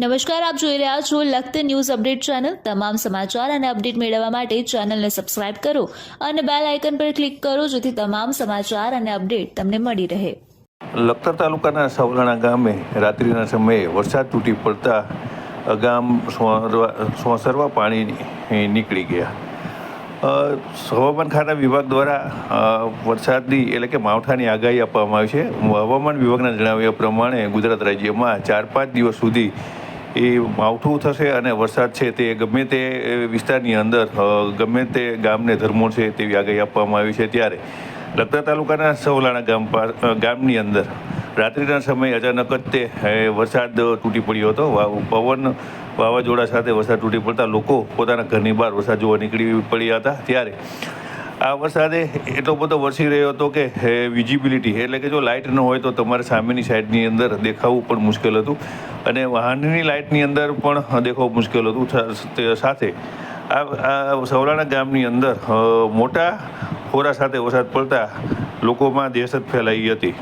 નમસ્કાર, આપ જોઈ રહ્યા છો લખત ન્યૂઝ અપડેટ ચેનલ. તમામ સમાચાર અને અપડેટ મેળવવા માટે ચેનલને સબસ્ક્રાઇબ કરો અને બેલ આઇકન પર ક્લિક કરો જેથી તમામ સમાચાર અને અપડેટ તમને મળી રહે. લખતર તાલુકાના સવલાણા ગામે રાત્રિના સમયે વરસાદ તૂટી પડતા ગામ સોરવા, સોસરવા પાણી નીકળી ગયા. હવામાન ખાતા વિભાગ દ્વારા વરસાદની એટલે કે માવઠાની આગાહી આપવામાં આવી છે. હવામાન વિભાગના જણાવ્યા પ્રમાણે ગુજરાત રાજ્યમાં ચાર પાંચ દિવસ સુધી એ માવઠું થશે અને વરસાદ છે તે ગમે તે વિસ્તારની અંદર ગમે તે ગામને ધર્મો છે તેવી આગાહી આપવામાં આવી છે ત્યારે લખતર તાલુકાના સવલાણા ગામ ગામની અંદર રાત્રિના સમયે અચાનક જ તે વરસાદ તૂટી પડ્યો હતો. પવન વાવાઝોડા સાથે વરસાદ તૂટી પડતા લોકો પોતાના ઘરની બહાર વરસાદ જોવા નીકળી પડ્યા હતા. ત્યારે આ વરસાદે એટલો બધો વરસી રહ્યો હતો કે વિઝિબિલિટી એટલે કે જો લાઇટ ન હોય તો તમારે સામેની સાઈડની અંદર દેખાવું પણ મુશ્કેલ હતું. અને વાહનની લાઇટની અંદર પણ દેખાવું મુશ્કેલ હતું. સાથે આ સવલાણા ગામની અંદર મોટા ખોરા સાથે વરસાદ પડતા લોકોમાં દહેશત ફેલાઈ હતી.